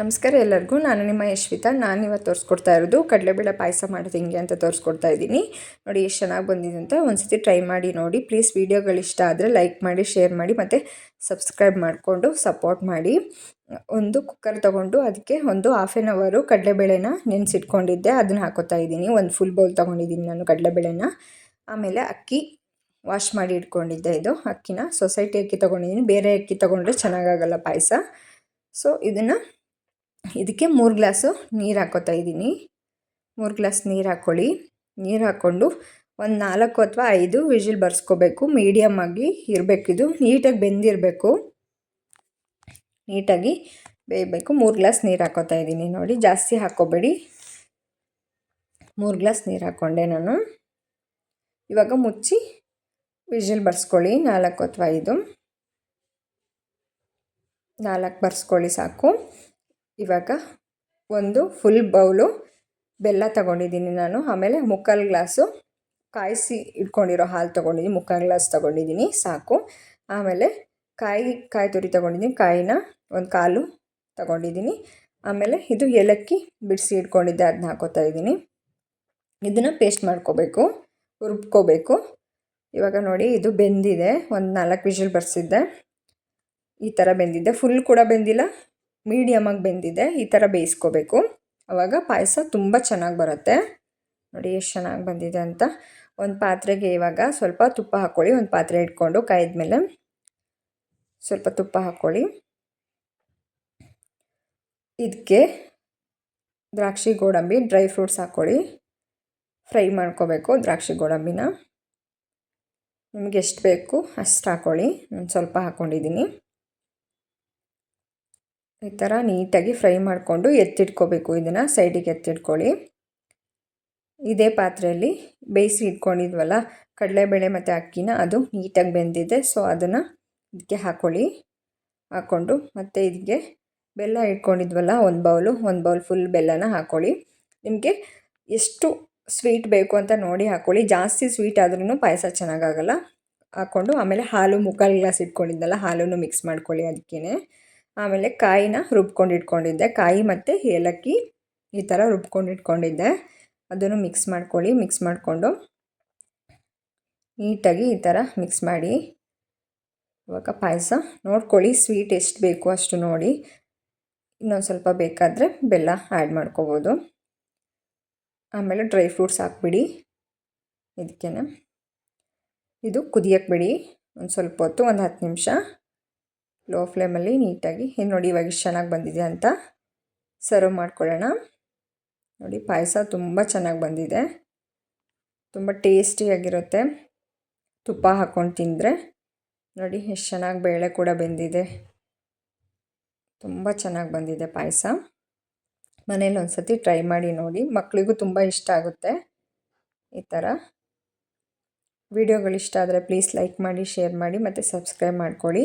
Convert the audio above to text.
ನಮಸ್ಕಾರ ಎಲ್ಲರಿಗೂ. ನಾನು ನಿಮ್ಮ ಯಶ್ವಿತಾ. ನಾನು ಇವತ್ತು ತೋರಿಸ್ಕೊಡ್ತಾ ಇರೋದು ಕಡಲೆಬೇಳೆ ಪಾಯಸ ಮಾಡೋದು ಹಿಂಗೆ ಅಂತ ತೋರಿಸ್ಕೊಡ್ತಾ ಇದ್ದೀನಿ. ನೋಡಿ ಎಷ್ಟು ಚೆನ್ನಾಗಿ ಬಂದಿದೆ ಅಂತ ಒಂದ್ಸತಿ ಟ್ರೈ ಮಾಡಿ ನೋಡಿ. ಪ್ಲೀಸ್ ವೀಡಿಯೋಗಳು ಇಷ್ಟ ಆದರೆ ಲೈಕ್ ಮಾಡಿ, ಶೇರ್ ಮಾಡಿ ಮತ್ತು ಸಬ್ಸ್ಕ್ರೈಬ್ ಮಾಡಿಕೊಂಡು ಸಪೋರ್ಟ್ ಮಾಡಿ. ಒಂದು ಕುಕ್ಕರ್ ತೊಗೊಂಡು ಅದಕ್ಕೆ ಒಂದು ಹಾಫ್ ಆನ್ ಅವರು ಕಡಲೆಬೇಳೆನ ನೆನೆಸಿಟ್ಕೊಂಡಿದ್ದೆ. ಅದನ್ನು ಹಾಕೋತಾ ಇದ್ದೀನಿ. ಒಂದು ಫುಲ್ ಬೌಲ್ ತೊಗೊಂಡಿದ್ದೀನಿ ನಾನು ಕಡಲೆಬೇಳೆನ. ಆಮೇಲೆ ಅಕ್ಕಿ ವಾಶ್ ಮಾಡಿ ಇಟ್ಕೊಂಡಿದ್ದೆ ಇದು. ಅಕ್ಕಿನ ಸೊಸೈಟಿ ಅಕ್ಕಿ ತೊಗೊಂಡಿದ್ದೀನಿ. ಬೇರೆ ಅಕ್ಕಿ ತೊಗೊಂಡ್ರೆ ಚೆನ್ನಾಗಾಗಲ್ಲ ಪಾಯಸ. ಸೊ ಇದನ್ನು ಇದಕ್ಕೆ ಮೂರು ಗ್ಲಾಸು ನೀರು ಹಾಕೋತಾ ಇದ್ದೀನಿ. ಮೂರು ಗ್ಲಾಸ್ ನೀರು ಹಾಕ್ಕೊಳ್ಳಿ ನೀರು ಹಾಕ್ಕೊಂಡು ಒಂದು ನಾಲ್ಕು ಅಥವಾ ಐದು ವಿಜಿಲ್ ಬರ್ಸ್ಕೋಬೇಕು. ಮೀಡಿಯಮ್ ಆಗಿ ಇರಬೇಕಿದು ನೀಟಾಗಿ ಬೆಂದಿರಬೇಕು. ನೀಟಾಗಿ ಬೇಯಬೇಕು. ಮೂರು ಗ್ಲಾಸ್ ನೀರು ಹಾಕೋತಾ ಇದ್ದೀನಿ ನೋಡಿ. ಜಾಸ್ತಿ ಹಾಕ್ಕೋಬೇಡಿ. ಮೂರು ಗ್ಲಾಸ್ ನೀರು ಹಾಕ್ಕೊಂಡೆ ನಾನು. ಇವಾಗ ಮುಚ್ಚಿ ವಿಜಿಲ್ ಬರ್ಸ್ಕೊಳ್ಳಿ. ನಾಲ್ಕು ಅಥವಾ ಐದು. ನಾಲ್ಕು ಬರ್ಸ್ಕೊಳ್ಳಿ ಸಾಕು. ಇವಾಗ ಒಂದು ಫುಲ್ ಬೌಲು ಬೆಲ್ಲ ತಗೊಂಡಿದ್ದೀನಿ ನಾನು. ಆಮೇಲೆ ಮುಕ್ಕಾಲು ಗ್ಲಾಸು ಕಾಯಿಸಿ ಇಟ್ಕೊಂಡಿರೋ ಹಾಲು ತೊಗೊಂಡಿದ್ದೀನಿ. ಮುಕ್ಕಾಲು ಗ್ಲಾಸ್ ತೊಗೊಂಡಿದ್ದೀನಿ, ಸಾಕು. ಆಮೇಲೆ ಕಾಯಿ ಕಾಯಿ ತುರಿ ತೊಗೊಂಡಿದ್ದೀನಿ. ಕಾಯಿನ ಒಂದು ಕಾಲು ತೊಗೊಂಡಿದ್ದೀನಿ. ಆಮೇಲೆ ಇದು ಏಲಕ್ಕಿ ಬಿಡಿಸಿ ಇಟ್ಕೊಂಡಿದ್ದೆ ಅದನ್ನ ಹಾಕೋತಾ ಇದ್ದೀನಿ. ಇದನ್ನು ಪೇಸ್ಟ್ ಮಾಡ್ಕೋಬೇಕು, ರುಬ್ಕೋಬೇಕು. ಇವಾಗ ನೋಡಿ, ಇದು ಬೆಂದಿದೆ. ಒಂದು ನಾಲ್ಕು ವಿಷಲ್ ಬರ್ಸಿದ್ದೆ. ಈ ಥರ ಬೆಂದಿದ್ದೆ. ಫುಲ್ ಕೂಡ ಬೆಂದಿಲ್ಲ ಮೀಡಿಯಮಾಗಿ ಬೆಂದಿದೆ, ಈ ಥರ ಬೇಯಿಸ್ಕೋಬೇಕು. ಆವಾಗ ಪಾಯಸ ತುಂಬ ಚೆನ್ನಾಗಿ ಬರುತ್ತೆ. ನೋಡಿ ಎಷ್ಟು ಚೆನ್ನಾಗಿ ಬಂದಿದೆ ಅಂತ. ಒಂದು ಪಾತ್ರೆಗೆ ಇವಾಗ ಸ್ವಲ್ಪ ತುಪ್ಪ ಹಾಕ್ಕೊಳ್ಳಿ ಒಂದು ಪಾತ್ರೆ ಇಟ್ಕೊಂಡು ಕಾಯ್ದ ಮೇಲೆ ಸ್ವಲ್ಪ ತುಪ್ಪ ಹಾಕ್ಕೊಳ್ಳಿ ಇದಕ್ಕೆ ದ್ರಾಕ್ಷಿ ಗೋಡಂಬಿ, ಡ್ರೈ ಫ್ರೂಟ್ಸ್ ಹಾಕ್ಕೊಳ್ಳಿ ಫ್ರೈ ಮಾಡ್ಕೋಬೇಕು ದ್ರಾಕ್ಷಿ ಗೋಡಂಬಿನ. ನಿಮಗೆ ಎಷ್ಟು ಬೇಕು ಅಷ್ಟು ಹಾಕ್ಕೊಳ್ಳಿ ನಾನು ಸ್ವಲ್ಪ ಹಾಕ್ಕೊಂಡಿದ್ದೀನಿ ಈ ಥರ ನೀಟಾಗಿ ಫ್ರೈ ಮಾಡಿಕೊಂಡು ಎತ್ತಿಟ್ಕೋಬೇಕು. ಇದನ್ನು ಸೈಡಿಗೆ ಎತ್ತಿಟ್ಕೊಳ್ಳಿ. ಇದೇ ಪಾತ್ರೆಯಲ್ಲಿ ಬೇಯಿಸಿ ಇಟ್ಕೊಂಡಿದ್ವಲ್ಲ, ಕಡಲೆಬೇಳೆ ಮತ್ತು ಅಕ್ಕಿನ ಅದು ನೀಟಾಗಿ ಬೆಂದಿದೆ. ಸೊ ಅದನ್ನು ಇದಕ್ಕೆ ಹಾಕ್ಕೊಳ್ಳಿ ಹಾಕ್ಕೊಂಡು ಮತ್ತು ಇದಕ್ಕೆ ಬೆಲ್ಲ ಇಟ್ಕೊಂಡಿದ್ವಲ್ಲ, ಒಂದು ಬೌಲು, ಒಂದು ಬೌಲ್ ಫುಲ್ ಬೆಲ್ಲನ ಹಾಕ್ಕೊಳ್ಳಿ ನಿಮಗೆ ಎಷ್ಟು ಸ್ವೀಟ್ ಬೇಕು ಅಂತ ನೋಡಿ ಹಾಕ್ಕೊಳ್ಳಿ ಜಾಸ್ತಿ ಸ್ವೀಟ್ ಆದ್ರೂ ಪಾಯಸ ಚೆನ್ನಾಗಾಗಲ್ಲ. ಹಾಕ್ಕೊಂಡು ಆಮೇಲೆ ಹಾಲು ಮುಕ್ಕಾಲು ಗ್ಲಾಸ್ ಇಟ್ಕೊಂಡಿದ್ದಲ್ಲ, ಹಾಲನ್ನು ಮಿಕ್ಸ್ ಮಾಡ್ಕೊಳ್ಳಿ ಅದಕ್ಕೇ ಆಮೇಲೆ ಕಾಯಿನ ರುಬ್ಕೊಂಡು ಇಟ್ಕೊಂಡಿದ್ದೆ ಕಾಯಿ ಮತ್ತು ಏಲಕ್ಕಿ ಈ ಥರ ರುಬ್ಕೊಂಡು ಇಟ್ಕೊಂಡಿದ್ದೆ ಅದನ್ನು ಮಿಕ್ಸ್ ಮಾಡ್ಕೊಳ್ಳಿ ಮಿಕ್ಸ್ ಮಾಡಿಕೊಂಡು ನೀಟಾಗಿ ಈ ಥರ ಮಿಕ್ಸ್ ಮಾಡಿ. ಇವಾಗ ಪಾಯಸ ನೋಡ್ಕೊಳ್ಳಿ ಸ್ವೀಟ್ ಎಷ್ಟು ಬೇಕು ಅಷ್ಟು ನೋಡಿ. ಇನ್ನೊಂದು ಸ್ವಲ್ಪ ಬೇಕಾದರೆ ಬೆಲ್ಲ ಆ್ಯಡ್ ಮಾಡ್ಕೋಬೋದು. ಆಮೇಲೆ ಡ್ರೈ ಫ್ರೂಟ್ಸ್ ಹಾಕ್ಬಿಡಿ. ಇದಕ್ಕೇನೆ. ಇದು ಕುದಿಯಕ್ಕೆ ಬಿಡಿ. ಒಂದು ಸ್ವಲ್ಪ ಹೊತ್ತು, ಒಂದು ಹತ್ತು ನಿಮಿಷ. ಲೋ ಫ್ಲೇಮಲ್ಲಿ ನೀಟಾಗಿ ಇನ್ನು ನೋಡಿ ಇವಾಗ ಇಷ್ಟು ಚೆನ್ನಾಗಿ ಬಂದಿದೆ ಅಂತ? ಸರ್ವ್ ಮಾಡ್ಕೊಳ್ಳೋಣ. ನೋಡಿ, ಪಾಯಸ ತುಂಬ ಚೆನ್ನಾಗಿ ಬಂದಿದೆ. ತುಂಬ ಟೇಸ್ಟಿಯಾಗಿರುತ್ತೆ ತುಪ್ಪ ಹಾಕ್ಕೊಂಡು ತಿಂದರೆ. ನೋಡಿ, ಎಷ್ಟು ಚೆನ್ನಾಗಿ ಬೇಳೆ ಕೂಡ ಬೆಂದಿದೆ. ತುಂಬ ಚೆನ್ನಾಗಿ ಬಂದಿದೆ ಪಾಯಸ. ಮನೇಲಿ ಒಂದು ಸತಿ ಟ್ರೈ ಮಾಡಿ ನೋಡಿ. ಮಕ್ಕಳಿಗೂ ತುಂಬ ಇಷ್ಟ ಆಗುತ್ತೆ ಈ ಥರ. ವಿಡಿಯೋಗಳು ಇಷ್ಟ ಆದರೆ ಪ್ಲೀಸ್ ಲೈಕ್ ಮಾಡಿ ಶೇರ್ ಮಾಡಿ, ಮತ್ತು ಸಬ್ಸ್ಕ್ರೈಬ್ ಮಾಡ್ಕೊಳ್ಳಿ.